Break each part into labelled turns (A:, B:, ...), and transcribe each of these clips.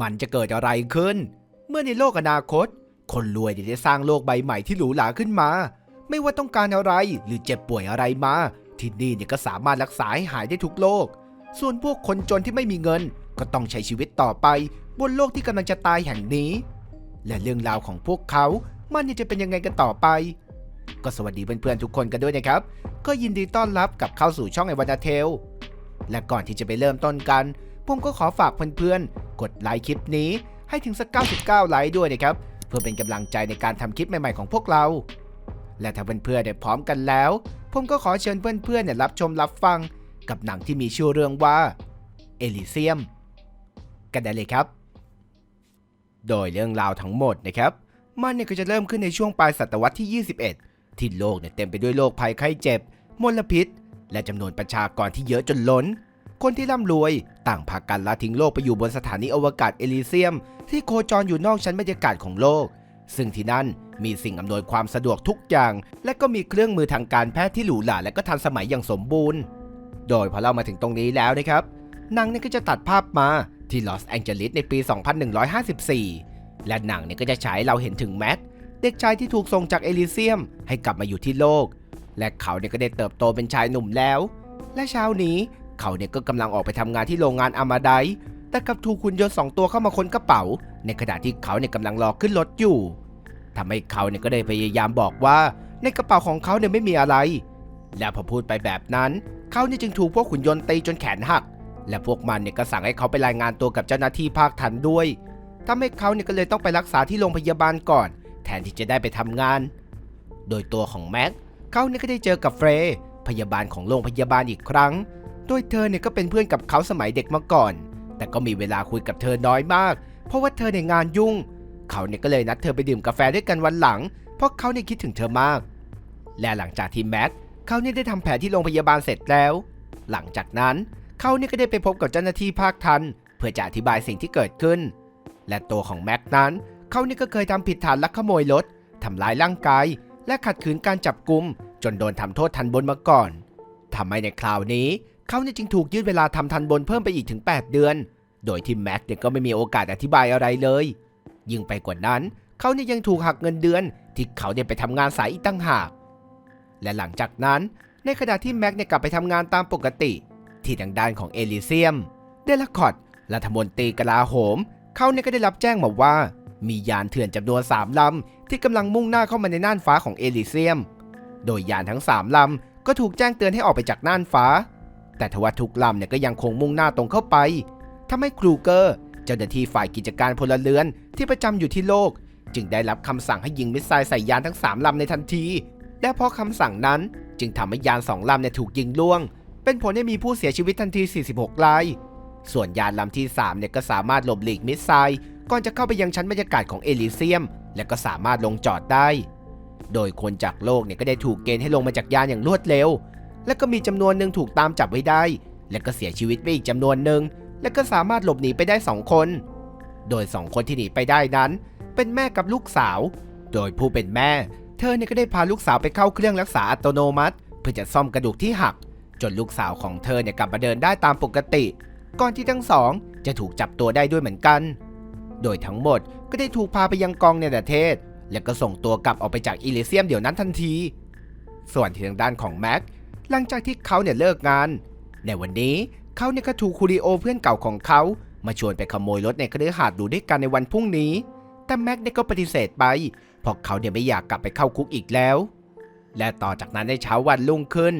A: มันจะเกิดอะไรขึ้น เมื่อในโลกอนาคต คนรวยได้สร้างโลกใบใหม่ที่หรูหราขึ้นมา ไม่ว่าต้องการอะไรหรือเจ็บป่วยอะไรมาที่นี่เนี่ยก็สามารถรักษาให้หายได้ทุกโรคส่วนพวกคนจนที่ไม่มีเงิน ก็ต้องใช้ชีวิตต่อไป บนโลกที่กำลังจะตายแห่งนี้ และเรื่องราวของพวกเขามันจะเป็นยังไงกันต่อไป ก็สวัสดีเพื่อนๆทุกคนกันด้วยนะครับ ก็ยินดีต้อนรับกับเข้าสู่ช่องไอวันาเทลและก่อนที่จะไปเริ่มต้นกัน ผมก็ขอฝากเพื่อนๆ กดไลค์คลิปนี้ให้ถึงสัก 99 ไลค์ด้วยนะครับ เพื่อเป็นกำลังใจในการทำคลิปใหม่ๆของพวกเรา และถ้าเพื่อนๆเนี่ยพร้อมกันแล้ว ผมก็ขอเชิญเพื่อนๆเนี่ยรับชมรับฟังกับหนังที่มีชื่อเรื่องว่าเอลิเซียม กันได้เลยครับ โดยเรื่องราวทั้งหมดนะครับ มันเนี่ยก็จะเริ่มขึ้นในช่วงปลายศตวรรษที่ 21 ที่โลกเนี่ยเต็มไปด้วยโรคภัยไข้เจ็บมลพิษ และจำนวนประชากรที่เยอะจนล้น คนที่ร่ำรวย ต่างพากันละทิ้งโลกไปอยู่บนสถานีอวกาศเอลิเซียม ที่โคจรอยู่นอกชั้นบรรยากาศของโลก ซึ่งที่นั่นมีสิ่งอำนวยความสะดวกทุกอย่าง และก็มีเครื่องมือทางการแพทย์ที่หรูหราและก็ทันสมัยอย่างสมบูรณ์ โดยพอเรามาถึงตรงนี้แล้วนะครับหนังเนี่ยก็จะตัดภาพมาที่ลอสแองเจลิสในปี 2154 และหนังเนี่ยก็จะฉายเราเห็นถึงแม็กเด็กชายที่ถูกส่งจากเอลิเซียม ให้กลับมาอยู่ที่โลก และเขาเนี่ยก็ได้เติบโตเป็นชายหนุ่มแล้ว และเช้านี้ เขาเนี่ยก็กำลังออกไปทำงานที่โรงงานอามาไดแต่กลับถูกคุณยนต์สองตัวเข้ามาค้นกระเป๋า ในขณะที่เขาเนี่ยกำลังรอขึ้นรถอยู่ทำให้เขาเนี่ยก็ได้พยายามบอกว่าในกระเป๋าของเขาเนี่ยไม่มีอะไร และพอพูดไปแบบนั้นเขาเนี่ยจึงถูกพวกขุนยนต์ตีจนแขนหัก และพวกมันเนี่ยก็สั่งให้เขาไปรายงานตัวกับเจ้าหน้าที่ภาคทันด้วยทำให้เขาเนี่ยก็เลยต้องไปรักษาที่โรงพยาบาลก่อน แทนที่จะได้ไปทำงาน โดยตัวของแม็กเขาเนี่ยก็ได้เจอกับเฟรย์พยาบาลของโรงพยาบาลอีกครั้ง โดยเธอเนี่ยก็เป็นเพื่อนกับเขาสมัยเด็กมาก่อน แต่ก็มีเวลาคุยกับเธอน้อยมาก เพราะว่าเธอในงานยุ่ง เขาเนี่ยก็เลยนัดเธอไปดื่มกาแฟด้วยกันวันหลัง เพราะเขาเนี่ยคิดถึงเธอมาก และหลังจากที่แม็กเขาเนี่ยได้ทำแผลที่โรงพยาบาลเสร็จแล้ว หลังจากนั้นเขาเนี่ยก็ได้ไปพบกับเจ้าหน้าที่ภาคทัน เพื่อจะอธิบายสิ่งที่เกิดขึ้น และตัวของแม็กนั้นเขาเนี่ยก็เคยทำผิดฐานลักขโมยรถทำร้ายร่างกายและขัดขืนการจับกุมจนโดนทำโทษทันบนมาก่อนทำให้ในคราวนี้ เขาเนี่ยจึงถูกยืดเวลาทำทันบนเพิ่มไปอีกถึง 8 เดือน โดยที่แม็กเนี่ยก็ไม่มีโอกาสอธิบายอะไรเลย ยิ่งไปกว่านั้น เขาเนี่ยยังถูกหักเงินเดือน ที่เขาเนี่ยไปทำงานสายอีกตั้งหาก และหลังจากนั้นในขณะที่แม็กเนี่ยกลับไปทำงานตามปกติ ที่ทางด้านของเอลิเซียม เดลคอตรัฐมนตรีกลาโหม เขาเนี่ยก็ได้รับแจ้งมาว่า มียานเถื่อนจำนวน3ลำที่กำลังมุ่งหน้าเข้ามาในน่านฟ้าของเอลิเซียม โดยยานทั้ง3ลำก็ถูกแจ้งเตือนให้ออกไปจากน่านฟ้า แต่ทว่าทุกลำเนี่ยก็ยังคงมุ่งหน้าตรงเข้าไปทำให้ครูเกอร์เจ้าหน้าที่ฝ่ายกิจการพลเรือนที่ประจำอยู่ที่โลก จึงได้รับคำสั่งให้ยิงมิสไซล์ใส่ยานทั้ง 3ลำในทันที และเพราะคำสั่งนั้นจึงทำให้ยานสองลำเนี่ยถูกยิงล่วง เป็นผลให้มีผู้เสียชีวิตทันที 46 ราย ส่วนยานลำที่3เนี่ยก็สามารถหลบหลีกมิสไซล์ก่อนจะเข้าไปยังชั้นบรรยากาศของเอลิเซียม และก็สามารถลงจอดได้ โดยคนจากโลกเนี่ยก็ได้ถูกเกณฑ์ให้ลงมาจากยานอย่างรวดเร็ว และก็มีจำนวนหนึ่งถูกตามจับไว้ได้ และก็เสียชีวิตไปอีกจำนวนหนึ่งและก็สามารถหลบหนีไปได้2คน โดย2คนที่หนีไปได้นั้น เป็นแม่กับลูกสาว โดยผู้เป็นแม่ เธอเนี่ยก็ได้พาลูกสาวไปเข้าเครื่องรักษาอัตโนมัติ เพื่อจะซ่อมกระดูกที่หัก จนลูกสาวของเธอเนี่ยกลับมาเดินได้ตามปกติ ก่อนที่ทั้งสองจะถูกจับตัวได้ด้วยเหมือนกัน โดยทั้งหมดก็ได้ถูกพาไปยังกองในประเทศ และก็ส่งตัวกลับออกไปจากอิเลเซียมเดี๋ยวนั้นทันที ส่วนที่ทางด้านของแม็ก หลังจากที่เขาเนี่ยเลิกงาน ในวันนี้เขาเนี่ยก็ถูกคูริโอเพื่อนเก่าของเขา มาชวนไปขโมยรถในคฤหาสน์ดูด้วยกันในวันพรุ่งนี้ แต่แม็กเนี่ยก็ปฏิเสธไป เพราะเขาเนี่ยไม่อยากกลับไปเข้าคุกอีกแล้ว และต่อจากนั้นในเช้าวันรุ่งขึ้น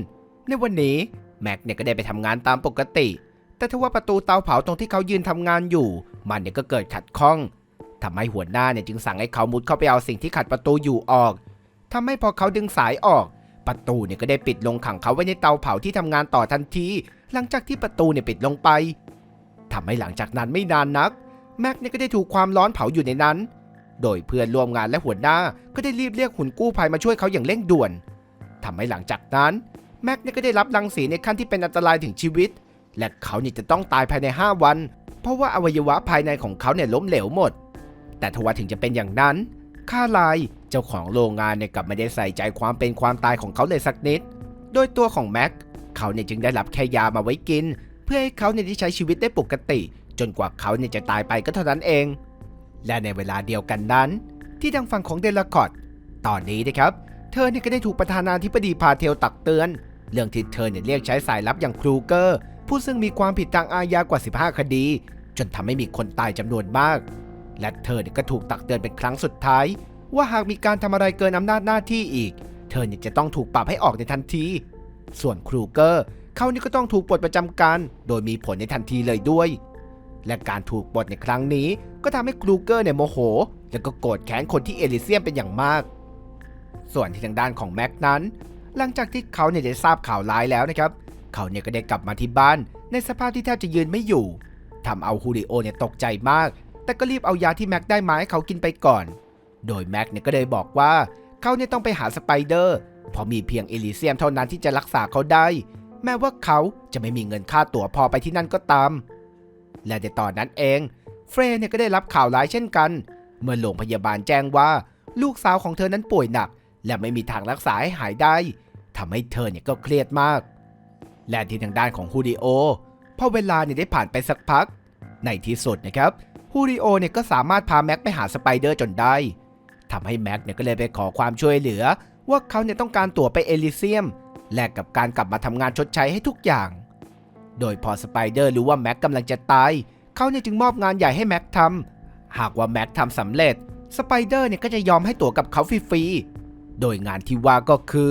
A: ในวันนี้แม็กเนี่ยก็ได้ไปทำงานตามปกติ แต่ทว่าประตูเตาเผาตรงที่เขายืนทำงานอยู่ มันเนี่ยก็เกิดขัดข้องทำให้หัวหน้าเนี่ยจึงสั่งให้เขามุดเข้าไปเอาสิ่งที่ขัดประตูอยู่ออกทำให้พอเขาดึงสายออก ประตูเนี่ยก็ได้ปิดลงขังเขาไว้ในเตาเผาที่ทำงานต่อทันที หลังจากที่ประตูเนี่ยปิดลงไปทำให้หลังจากนั้นไม่นานนัก แม็กเนี่ยก็ได้ถูกความร้อนเผาอยู่ในนั้น โดยเพื่อนร่วมงานและหัวหน้าก็ได้รีบเรียกหุ่นกู้ภัยมาช่วยเขาอย่างเร่งด่วนทำให้หลังจากนั้นแม็กเนี่ยก็ได้รับรังสีในขั้นที่เป็นอันตรายถึงชีวิต และเขาเนี่ยจะต้องตายภายใน 5 วัน เพราะว่าอวัยวะภายในของเขาเนี่ยล้มเหลวหมด แต่ทว่าถึงจะเป็นอย่างนั้น ค่าลาย เจ้าของโรงงานเนี่ยกลับไม่ได้ใส่ใจความเป็นความตายของเขาเลยสักนิด โดยตัวของแม็กเขาเนี่ยจึงได้รับแค่ยามาไว้กิน เพื่อให้เขาเนี่ยได้ใช้ชีวิตได้ปกติ จนกว่าเขาเนี่ยจะตายไปก็เท่านั้นเอง และในเวลาเดียวกันนั้น ที่ทางฝั่งของเดลคอตตอนนี้นะครับเธอเนี่ยก็ได้ถูกประธานาธิบดีพาเทลตักเตือน เรื่องที่เธอเนี่ยเรียกใช้สายลับอย่างครูเกอร์ ผู้ซึ่งมีความผิดทางอาญากว่า 15 คดี จนทำให้มีคนตายจำนวนมาก และเธอเนี่ยก็ถูกตักเตือนเป็นครั้งสุดท้าย ว่าหากมีการทำอะไรเกินอำนาจหน้าที่อีก เธอจะต้องถูกปรับให้ออกในทันที ส่วนครูเกอร์เขานี่ก็ต้องถูกปลดประจำการ โดยมีผลในทันทีเลยด้วย และการถูกปลดในครั้งนี้ ก็ทำให้ครูเกอร์เนี่ยโมโห แล้วก็โกรธแค้นคนที่เอลิเซียมเป็นอย่างมาก ส่วนที่ทางด้านของแม็กนั้น หลังจากที่เขาเนี่ยได้ทราบข่าวร้ายแล้วนะครับเขาเนี่ยก็ได้กลับมาที่บ้านในสภาพที่แทบจะยืนไม่อยู่ทำเอาฮูริโอเนี่ยตกใจมาก แต่ก็รีบเอายาที่แม็กได้มาให้เขากินไปก่อน โดยแม็กเนี่ยก็ได้บอกว่าเขาเนี่ยต้องไปหาสไปเดอร์เพราะมีเพียงเอลิเซียมเท่านั้นที่จะรักษาเขาได้ แม้ว่าเขาจะไม่มีเงินค่าตั๋วพอไปที่นั่นก็ตาม และในตอนนั้นเองเฟรเนี่ยก็ได้รับข่าวร้ายเช่นกัน เมื่อโรงพยาบาลแจ้งว่าลูกสาวของเธอนั้นป่วยหนัก และไม่มีทางรักษาให้หายได้ทำให้เธอเนี่ยก็เครียดมาก และที่ทางด้านของฮูดิโอพอเวลาเนี่ยได้ผ่านไปสักพัก ในที่สุดนะครับ ฮูริโอเนี่ยก็สามารถพาแม็กไปหาสไปเดอร์จนได้ทำให้แม็กเนี่ยก็เลยไปขอความช่วยเหลือ ว่าเขาเนี่ยต้องการตั๋วไปเอลิเซียมแลกกับการกลับมาทำงานชดใช้ให้ทุกอย่าง โดยพอสไปเดอร์รู้ว่าแม็กกำลังจะตายเขาเนี่ยจึงมอบงานใหญ่ให้แม็กทำหากว่าแม็กทำสำเร็จสไปเดอร์เนี่ยก็จะยอมให้ตั๋วกับเขาฟรีๆ โดยงานที่ว่าก็คือ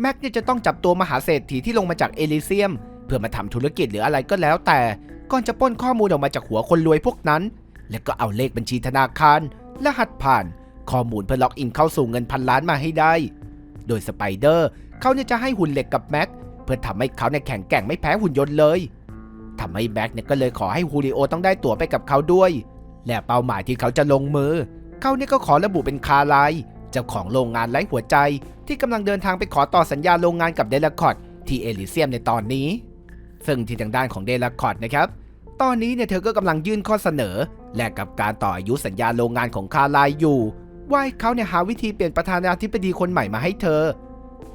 A: แม็กเนี่ยจะต้องจับตัวมหาเศรษฐีที่ลงมาจากเอลิเซียม เพื่อมาทำธุรกิจหรืออะไรก็แล้วแต่ก่อนจะป้นข้อมูลออกมาจากหัวคนรวยพวกนั้น แล้วก็เอาเลขบัญชีธนาคาร รหัสผ่าน ข้อมูลเพื่อล็อกอินเข้าสู่เงินพันล้านมาให้ได้ โดยสไปเดอร์เขาเนี่ยจะให้หุ่นเหล็กกับแม็กเพื่อทำให้เขาเนี่ยแข็งแกร่งไม่แพ้หุ่นยนต์เลยทำให้แม็กเนี่ยก็เลยขอให้ฮูริโอต้องได้ตั๋วไปกับเขาด้วย และเป้าหมายที่เขาจะลงมือ เขาเนี่ยก็ขอระบุเป็นคาไลเจ้าของโรงงานไร้หัวใจ ที่กำลังเดินทางไปขอต่อสัญญาโรงงานกับเดลคอร์ดที่เอลิเซียมในตอนนี้ ซึ่งที่ทางด้านของเดลคอร์ดนะครับ ตอนนี้เนี่ยเธอก็กำลังยื่นข้อเสนอ แลกกับการต่ออายุสัญญาโรงงานของคาไลอยู่ ว่าให้เขาเนี่ยหาวิธีเปลี่ยนประธานาธิบดีคนใหม่มาให้เธอ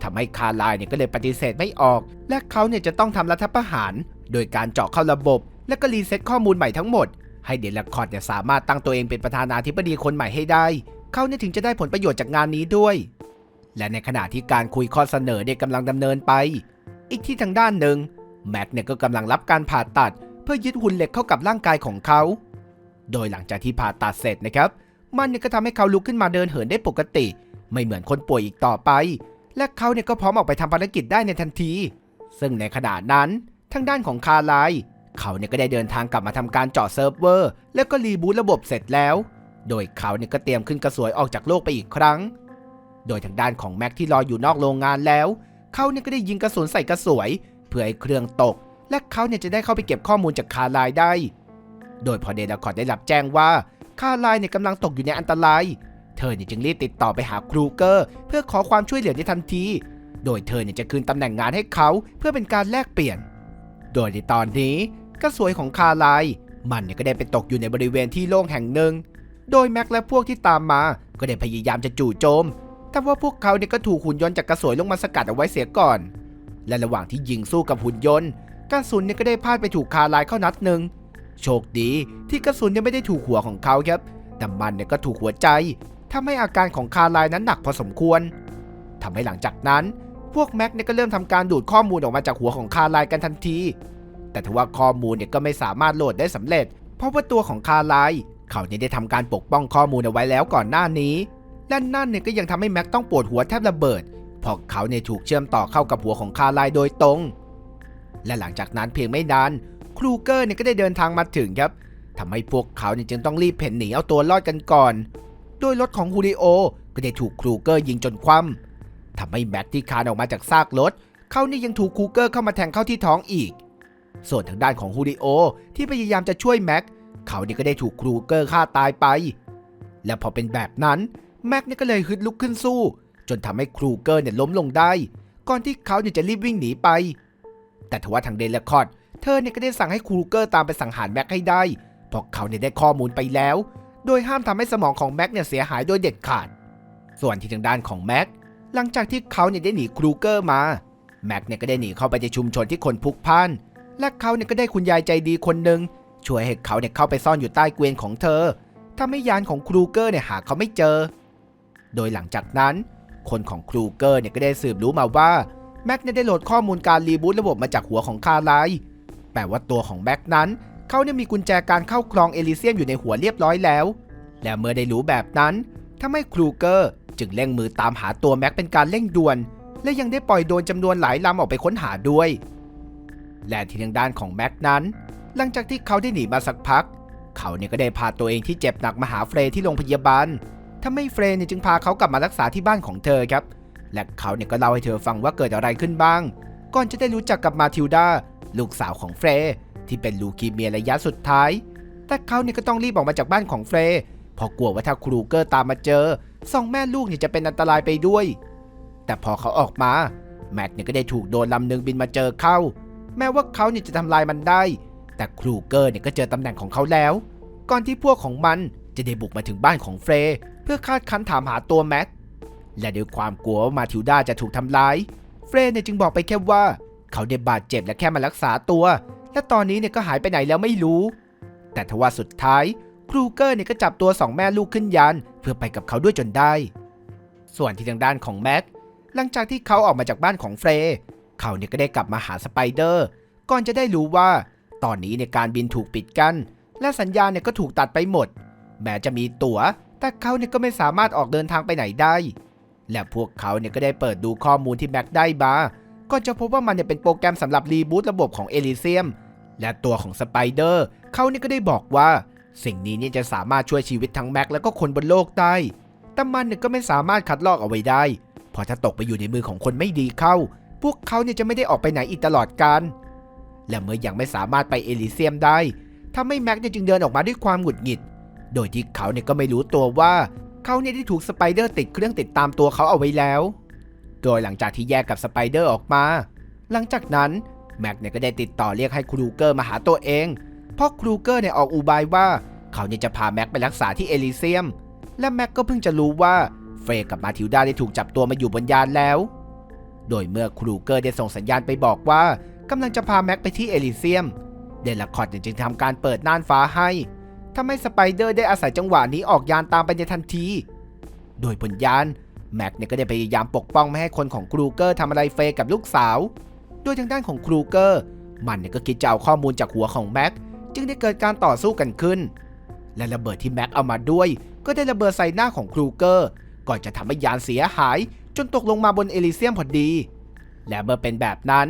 A: ทำให้คาไลเนี่ยก็เลยปฏิเสธไม่ออก และเขาเนี่ยจะต้องทำรัฐประหาร โดยการเจาะเข้าระบบ และก็รีเซ็ตข้อมูลใหม่ทั้งหมด ให้เดลคอร์ดเนี่ยสามารถตั้งตัวเองเป็นประธานาธิบดีคนใหม่ให้ได้ เขาเนี่ยถึงจะได้ผลประโยชน์จากงานนี้ด้วย และในขณะที่การคุยข้อเสนอเนี่ยกำลังดำเนินไป อีกที่ทางด้านหนึ่งแม็กเนี่ยก็กำลังรับการผ่าตัด เพื่อยึดหุ่นเหล็กเข้ากับร่างกายของเขา โดยหลังจากที่ผ่าตัดเสร็จนะครับ มันเนี่ยก็ทำให้เขาลุกขึ้นมาเดินเหินได้ปกติ ไม่เหมือนคนป่วยอีกต่อไป และเขาเนี่ยก็พร้อมออกไปทำภารกิจได้ในทันที ซึ่งในขณะนั้นทางด้านของคาไลเขาเนี่ยก็ได้เดินทางกลับมาทำการเจาะเซิร์ฟเวอร์ แล้วก็รีบูตระบบเสร็จแล้ว โดยเขาเนี่ยก็เตรียมขึ้นกระสวยออกจากโลกไปอีกครั้ง โดยทางด้านของแม็กที่รออยู่นอกโรงงานแล้ว เขาเนี่ยก็ได้ยิงกระสุนใส่กระสวย เพื่อให้เครื่องตก และเขาเนี่ยจะได้เข้าไปเก็บข้อมูลจากคาไลได้ โดยพอเดลคอร์ได้รับแจ้งว่าคาไลเนี่ยกำลังตกอยู่ในอันตราย เธอเนี่ยจึงรีบติดต่อไปหาครูเกอร์ เพื่อขอความช่วยเหลือในทันที โดยเธอเนี่ยจะคืนตำแหน่งงานให้เขาเพื่อเป็นการแลกเปลี่ยน โดยในตอนนี้กระสวยของคาไลมันเนี่ยก็ได้ไปตกอยู่ในบริเวณที่โล่งแห่งหนึ่ง โดยแม็กและพวกที่ตามมา ก็ได้พยายามจะจู่โจม แต่ว่าพวกเขาเนี่ยก็ถูกหุ่นยนต์จากกระสวยลงมาสกัดเอาไว้เสียก่อน และระหว่างที่ยิงสู้กับหุ่นยนต์ กระสุนเนี่ยก็ได้พลาดไปถูกคาไลน์เข้านัดหนึ่งโชคดีที่กระสุนยังไม่ได้ถูกหัวของเขาครับ แต่มันเนี่ยก็ถูกหัวใจทำให้อาการของคาไลน์นั้นหนักพอสมควรทำให้หลังจากนั้น พวกแม็กเนี่ยก็เริ่มทำการดูดข้อมูลออกมาจากหัวของคาไลน์กันทันที แต่ทว่าข้อมูลเนี่ยก็ไม่สามารถโหลดได้สำเร็จ เพราะว่าตัวของคาไลน์เขาเนี่ยได้ทำการปกป้องข้อมูลเอาไว้แล้วก่อนหน้านี้และนั่นเนี่ยก็ยังทำให้แม็กต้องปวดหัวแทบระเบิดเพราะเขาเนี่ยถูกเชื่อมต่อเข้ากับหัวของคาไลน์โดยตรง และหลังจากนั้นเพียงไม่นานครูเกอร์เนี่ยก็ได้เดินทางมาถึงครับทำให้พวกเขาเนี่ยจึงต้องรีบเพ่นหนีเอาตัวรอดกันก่อน โดยรถของฮูริโอก็ได้ถูกครูเกอร์ยิงจนคว่ำทำให้แม็กที่คานออกมาจากซากรถเขานี่ยังถูกครูเกอร์เข้ามาแทงเข้าที่ท้องอีก ส่วนทางด้านของฮูริโอที่พยายามจะช่วยแม็กเขานี่ก็ได้ถูกครูเกอร์ฆ่าตายไป และพอเป็นแบบนั้นแม็กเนี่ยก็เลยฮึดลุกขึ้นสู้ จนทำให้ครูเกอร์เนี่ยล้มลงได้ ก่อนที่เขาเนี่ยจะรีบวิ่งหนีไป แต่ทว่าทางเดลคอร์ดเธอเนี่ยก็ได้สั่งให้ครูเกอร์ตามไปสังหารแม็กให้ได้ เพราะเขาเนี่ยได้ข้อมูลไปแล้ว โดยห้ามทำให้สมองของแม็กเนี่ยเสียหายโดยเด็ดขาด ส่วนที่ทางด้านของแม็กหลังจากที่เขาเนี่ยได้หนีครูเกอร์มาแม็กเนี่ยก็ได้หนีเข้าไปในชุมชนที่คนพลุกพล่าน และเขาเนี่ยก็ได้คุณยายใจดีคนหนึ่งช่วยให้เขาเนี่ยเข้าไปซ่อนอยู่ใต้เกวียนของเธอทำให้ยานของครูเกอร์เนี่ยหาเขาไม่เจอ โดยหลังจากนั้น คนของครูเกอร์เนี่ยก็ได้สืบรู้มาว่า แม็กเน่ได้โหลดข้อมูลการรีบูตระบบมาจากหัวของคาร์ไลแปลว่าตัวของแม็กนั้น เขาเนี่ยมีกุญแจการเข้าครองเอลิเซียมอยู่ในหัวเรียบร้อยแล้ว และเมื่อได้รู้แบบนั้นทำให้ครูเกอร์จึงเร่งมือตามหาตัวแม็กเป็นการเร่งด่วน และยังได้ปล่อยโดนจำนวนหลายลำออกไปค้นหาด้วย และที่ทางด้านของแม็กนั้น หลังจากที่เขาได้หนีมาสักพัก เขาเนี่ยก็ได้พาตัวเองที่เจ็บหนักมาหาเฟรที่โรงพยาบาลทำให้เฟรเนี่ยจึงพาเขากลับมารักษาที่บ้านของเธอครับ และเขาเนี่ยก็เล่าให้เธอฟังว่าเกิดอะไรขึ้นบ้าง ก่อนจะได้รู้จักกับมาทิลดาลูกสาวของเฟร์ที่เป็นลูคีเมียระยะสุดท้าย แต่เขาเนี่ยก็ต้องรีบออกมาจากบ้านของเฟร์เพราะกลัวว่าถ้าครูเกอร์ตามมาเจอสองแม่ลูกเนี่ยจะเป็นอันตรายไปด้วย แต่พอเขาออกมา แม็กเนี่ยก็ได้ถูกโดนลำหนึ่งบินมาเจอเข้า แม้ว่าเขาเนี่ยจะทำลายมันได้ แต่ครูเกอร์เนี่ยก็เจอตำแหน่งของเขาแล้ว ก่อนที่พวกของมันจะได้บุกมาถึงบ้านของเฟร์เพื่อคาดคั้นถามหาตัวแม็ และด้วยความกลัวว่ามาทิลดาจะถูกทำร้าย เฟรย์เนี่ยจึงบอกไปแค่ว่า เขาได้บาดเจ็บและแค่มารักษาตัว และตอนนี้เนี่ยก็หายไปไหนแล้วไม่รู้ แต่ทว่าสุดท้ายครูเกอร์เนี่ยก็จับตัวสองแม่ลูกขึ้นยานเพื่อไปกับเขาด้วยจนได้ ส่วนที่ทางด้านของแม็กหลังจากที่เขาออกมาจากบ้านของเฟร์เขาเนี่ยก็ได้กลับมาหาสไปเดอร์ ก่อนจะได้รู้ว่า ตอนนี้ในการบินถูกปิดกัน้นและสัญญาณเนี่ยก็ถูกตัดไปหมด แม้จะมีตั๋ว แต่เขาเนี่ยก็ไม่สามารถออกเดินทางไปไหนได้ และพวกเขาเนี่ยก็ได้เปิดดูข้อมูลที่แม็กได้มาก็จะพบว่ามันเนี่ยเป็นโปรแกรมสำหรับรีบูตระบบของเอลิเซียม และตัวของสไปเดอร์เขาเนี่ยก็ได้บอกว่า สิ่งนี้เนี่ยจะสามารถช่วยชีวิตทั้งแม็กแล้วก็คนบนโลกได้ แต่มันเนี่ยก็ไม่สามารถคัดลอกเอาไว้ได้ เพราะถ้าตกไปอยู่ในมือของคนไม่ดีเข้า พวกเขาเนี่ยจะไม่ได้ออกไปไหนอีกตลอดกาลและเมื่อยังไม่สามารถไปเอลิเซียมได้ทำให้แม็กเนี่ยจึงเดินออกมาด้วยความหงุดหงิด โดยที่เขาเนี่ยก็ไม่รู้ตัวว่า เขาเนี่ยได้ถูกสไปเดอร์ติดเครื่องติดตามตัวเขาเอาไว้แล้ว โดยหลังจากที่แยกกับสไปเดอร์ออกมา หลังจากนั้นแม็กเนี่ยก็ได้ติดต่อเรียกให้ครูเกอร์มาหาตัวเอง เพราะครูเกอร์เนี่ยออกอุบายว่าเขาเนี่ยจะพาแม็กไปรักษาที่เอลิเซียม และแม็กก็เพิ่งจะรู้ว่าเฟรกับมาทิลดาได้ถูกจับตัวมาอยู่บนยานแล้ว โดยเมื่อครูเกอร์ได้ส่งสัญญาณไปบอกว่ากำลังจะพาแม็กไปที่เอลิเซียม เดลคอร์ดจึงทำการเปิดน่านฟ้าให้ ทำให้สไปเดอร์ได้อาศัยจังหวะนี้ออกยานตามไปในทันที โดยบนยานแม็กเนี่ยก็ได้พยายามปกป้องไม่ให้คนของครูเกอร์ทำอะไรเฟย์กับลูกสาว โดยทางด้านของครูเกอร์มันเนี่ยก็คิดจะเอาข้อมูลจากหัวของแม็กจึงได้เกิดการต่อสู้กันขึ้น และระเบิดที่แม็กเอามาด้วย ก็ได้ระเบิดใส่หน้าของครูเกอร์ก่อนจะทำให้ยานเสียหาย จนตกลงมาบนเอลิเซียมพอดี และเมื่อเป็นแบบนั้น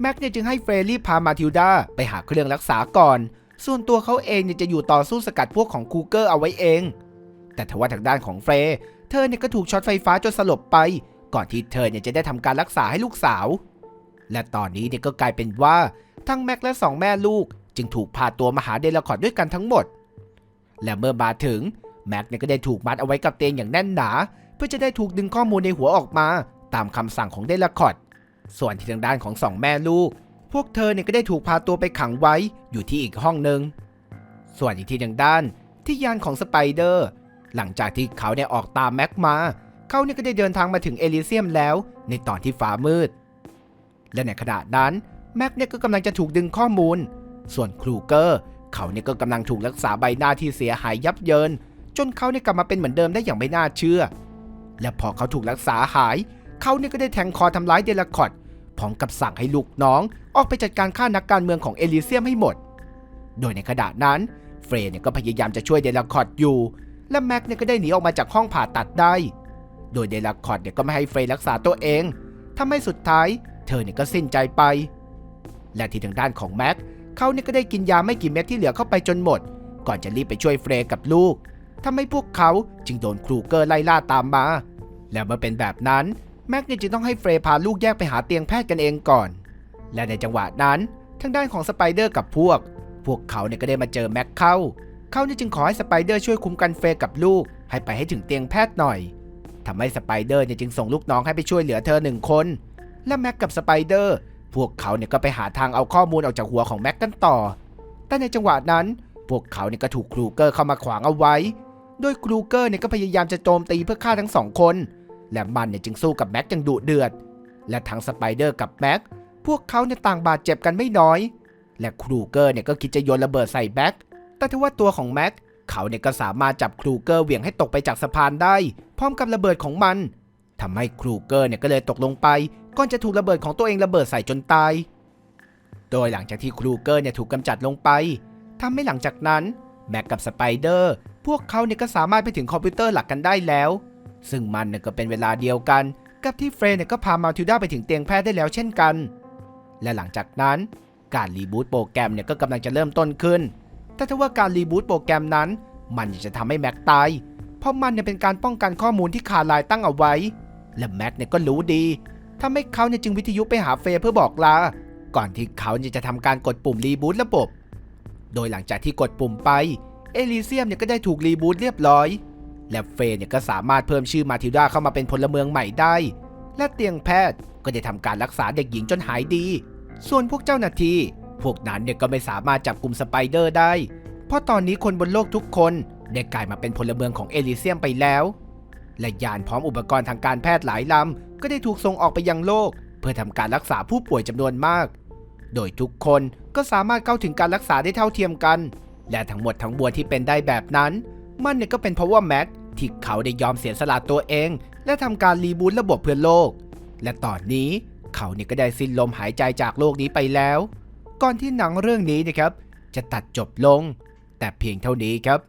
A: แม็กเนี่ยจึงให้เฟรรีบพามาทิลดาไปหาเครื่องรักษาก่อน ส่วนตัวเขาเองเนี่ยจะอยู่ต่อสู้สกัดพวกของคูเกอร์เอาไว้เอง แต่ทว่าทางด้านของเฟรเธอเนี่ยก็ถูกช็อตไฟฟ้าจนสลบไป ก่อนที่เธอเนี่ยจะได้ทำการรักษาให้ลูกสาว และตอนนี้เนี่ยก็กลายเป็นว่าทั้งแม็กและสองแม่ลูก จึงถูกพาตัวมาหาเดลคอร์ดด้วยกันทั้งหมด และเมื่อมาถึงแม็กเนี่ยก็ได้ถูกมัดเอาไว้กับเตียงอย่างแน่นหนา เพื่อจะได้ถูกดึงข้อมูลในหัวออกมา ตามคำสั่งของเดลคอร์ดส่วนที่ทางด้านของสองแม่ลูก วกเธอเนี่ยก็ได้ถูกพาตัวไปขังไว้อยู่ที่อีกห้องหนึ่งส่วนอีกที่ทางด้านที่ยานของสไปเดอร์ หลังจากที่เขาเนี่ยออกตามแม็กมา เขาเนี่ยก็ได้เดินทางมาถึงเอลิเซียมแล้ว ในตอนที่ฟ้ามืด และในขณะนั้นแม็กเนี่ยก็กำลังจะถูกดึงข้อมูล ส่วนครูเกอร์เขาเนี่ยก็กำลังถูกรักษาใบหน้าที่เสียหายยับเยิน จนเขาเนี่ยกลับมาเป็นเหมือนเดิมได้อย่างไม่น่าเชื่อ และพอเขาถูกรักษาหาย เขาเนี่ยก็ได้แทงคอทำร้ายเดลคอร์ พร้อมกับสั่งให้ลูกน้อง ออกไปจัดการฆ่านักการเมืองของเอลิเซียมให้หมด โดยในขณะนั้น เฟรย์เนี่ยก็พยายามจะช่วยเดลคอร์ดอยู่ และแม็กเนี่ยก็ได้หนีออกมาจากห้องผ่าตัดได้ โดยเดลคอร์ดเนี่ยก็ไม่ให้เฟรย์รักษาตัวเองทำให้สุดท้าย เธอเนี่ยก็สิ้นใจไป และที่ทางด้านของแม็กเขาเนี่ยก็ได้กินยาไม่กี่เม็ดที่เหลือเข้าไปจนหมด ก่อนจะรีบไปช่วยเฟรย์กับลูกทำให้พวกเขาจึงโดนครูเกอร์ไล่ล่าตามมา และเมื่อเป็นแบบนั้น แม็กเนี่ยจึงต้องให้เฟรย์พาลูกแยกไปหาเตียงแพทย์กันเองก่อน และในจังหวะนั้นทางด้านของสไปเดอร์กับพวก พวกเขาเนี่ยก็ได้มาเจอแม็กเข้า เขาเนี่ยจึงขอให้สไปเดอร์ช่วยคุ้มกันเฟรย์กับลูก ให้ไปให้ถึงเตียงแพทย์หน่อยทำให้สไปเดอร์เนี่ยจึงส่งลูกน้องให้ไปช่วยเหลือเธอหนึ่งคน และแม็กกับสไปเดอร์ พวกเขาเนี่ยก็ไปหาทางเอาข้อมูลออกจากหัวของแม็กกันต่อ แต่ในจังหวะนั้น พวกเขาเนี่ยก็ถูกครูเกอร์เข้ามาขวางเอาไว้ โดยครูเกอร์เนี่ยก็พยายามจะโจมตีเพื่อฆ่าทั้งสองคน และมันเนี่ยจึงสู้กับแม็กอย่างดุเดือด และทั้งสไปเดอร์กับแม็กพวกเขาเนี่ยต่างบาดเจ็บกันไม่น้อย และครูเกอร์เนี่ยก็คิดจะโยนระเบิดใส่แม็กแต่ทว่าตัวของแม็กเขาเนี่ยก็สามารถจับครูเกอร์เหวี่ยงให้ตกไปจากสะพานได้ พร้อมกับระเบิดของมันทำให้ครูเกอร์เนี่ยก็เลยตกลงไปก่อนจะถูกระเบิดของตัวเองระเบิดใส่จนตาย โดยหลังจากที่ครูเกอร์เนี่ยถูกกำจัดลงไปทำให้หลังจากนั้นแม็กกับสไปเดอร์พวกเขาเนี่ยก็สามารถไปถึงคอมพิวเตอร์หลักกันได้แล้ว ซึ่งมันเนี่ยก็เป็นเวลาเดียวกัน กับที่เฟรนเนี่ยก็พามาทิลดาไปถึงเตียงแพทย์ได้แล้วเช่นกัน และหลังจากนั้นการรีบูตโปรแกรมเนี่ยก็กำลังจะเริ่มต้นขึ้น แต่ถ้าว่าการรีบูตโปรแกรมนั้น มันจะทำให้แม็กตาย เพราะมันเนี่ยเป็นการป้องกันข้อมูลที่คาลน์ตั้งเอาไว้ และแม็กเนี่ยก็รู้ดีทำให้เขาเนี่ยจึงวิทยุไปหาเฟย์เพื่อบอกลา ก่อนที่เขาเนี่ยจะทำการกดปุ่มรีบูตระบบ โดยหลังจากที่กดปุ่มไป เอลิเซียมเนี่ยก็ได้ถูกรีบูตเรียบร้อย และเฟย์เนี่ยก็สามารถเพิ่มชื่อมาทิลดาเข้ามาเป็นพลเมืองใหม่ได้ และเตียงแพทย์ก็ได้ทำการรักษาเด็กหญิงจนหายดี ส่วนพวกเจ้าหน้าที่พวกนั้นเนี่ยก็ไม่สามารถจับกลุ่มสไปเดอร์ได้ เพราะตอนนี้คนบนโลกทุกคนได้กลายมาเป็นพลเมืองของเอลิเซียมไปแล้ว และยานพร้อมอุปกรณ์ทางการแพทย์หลายลำก็ได้ถูกส่งออกไปยังโลก เพื่อทำการรักษาผู้ป่วยจำนวนมาก โดยทุกคนก็สามารถเข้าถึงการรักษาได้เท่าเทียมกัน และทั้งหมดทั้งมวลที่เป็นได้แบบนั้น มันเนี่ยก็เป็นเพราะว่าแม็กที่เขาได้ยอมเสียสละตัวเอง และทำการรีบูตระบบเพื่อโลก และตอนนี้เขาเนี่ยก็ได้สิ้นลมหายใจจากโลกนี้ไปแล้ว ก่อนที่หนังเรื่องนี้นะครับ จะตัดจบลง แต่เพียงเท่านี้ครับ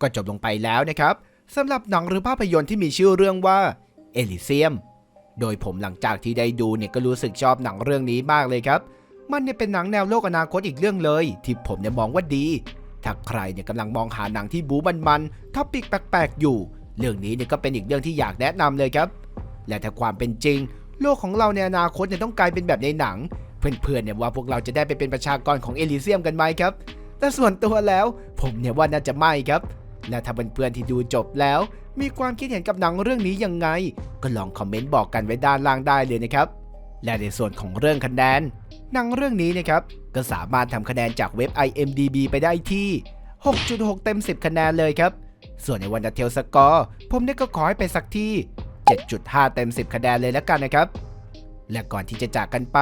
A: ก็จบลงไปแล้วนะครับสำหรับหนังหรือภาพยนตร์ที่มีชื่อเรื่องว่าเอลิเซียม โดยผมหลังจากที่ได้ดูเนี่ยก็รู้สึกชอบหนังเรื่องนี้มากเลยครับ มันเนี่ยเป็นหนังแนวโลกอนาคตอีกเรื่องเลย ที่ผมเนี่ยมองว่าดี ถ้าใครเนี่ยกำลังมองหาหนังที่บู๊มันๆท็อปิกแปลกๆอยู่ เรื่องนี้เนี่ยก็เป็นอีกเรื่องที่อยากแนะนำเลยครับ และถ้าความเป็นจริง โลกของเราในอนาคตเนี่ยต้องกลายเป็นแบบในหนัง เพื่อนๆเนี่ยว่าพวกเราจะได้ไปเป็นประชากรของเอลิเซียมกันไหมครับ แต่ส่วนตัวแล้ว ผมเนี่ยว่าน่าจะไม่ครับ และถ้าเพื่อนๆที่ดูจบแล้ว มีความคิดเห็นกับหนังเรื่องนี้ยังไง ก็ลองคอมเมนต์บอกกันไว้ด้านล่างได้เลยนะครับและในส่วนของเรื่องคะแนนหนังเรื่องนี้นะครับ ก็สามารถทำคะแนนจากเว็บ IMDB ไปได้ที่ 6.6 เต็ม 10 คะแนนเลยครับ ส่วนในวันดัเทลสกอร์ผมเนี่ยก็ขอให้ไปสักที่ 7.5 เต็ม 10 คะแนนเลยแล้วกันนะครับ และก่อนที่จะจากกันไป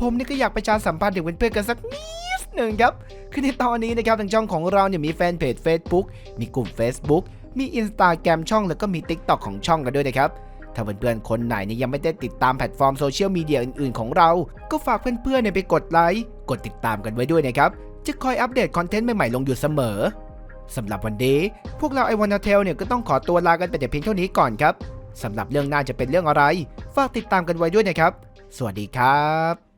A: ผมเนี่ยก็อยากประชาสัมพันธ์ถึงเพื่อนๆกันสักนิดหนึ่งครับ คือในตอนนี้นะครับทางช่องของเราเนี่ยมีแฟนเพจ Facebook มีกลุ่ม Facebook มี Instagram ช่องแล้วก็มี TikTok ของช่องกันด้วยนะครับ ถ้าเพื่อนๆคนไหนเนี่ยยังไม่ได้ติดตามแพลตฟอร์มโซเชียลมีเดียอื่นๆของเรา ก็ฝากเพื่อนๆเนี่ยไปกดไลค์ กดติดตามกันไว้ด้วยนะครับ จะคอยอัปเดตคอนเทนต์ใหม่ๆลงอยู่เสมอสำหรับวันนี้ พวกเราไอวอนเทลเนี่ยก็ต้องขอตัวลากันไปแต่เพียงเท่านี้ก่อนครับสำหรับเรื่องหน้าจะเป็นเรื่องอะไร ฝากติดตามกันไว้ด้วยนะครับ สวัสดีครับ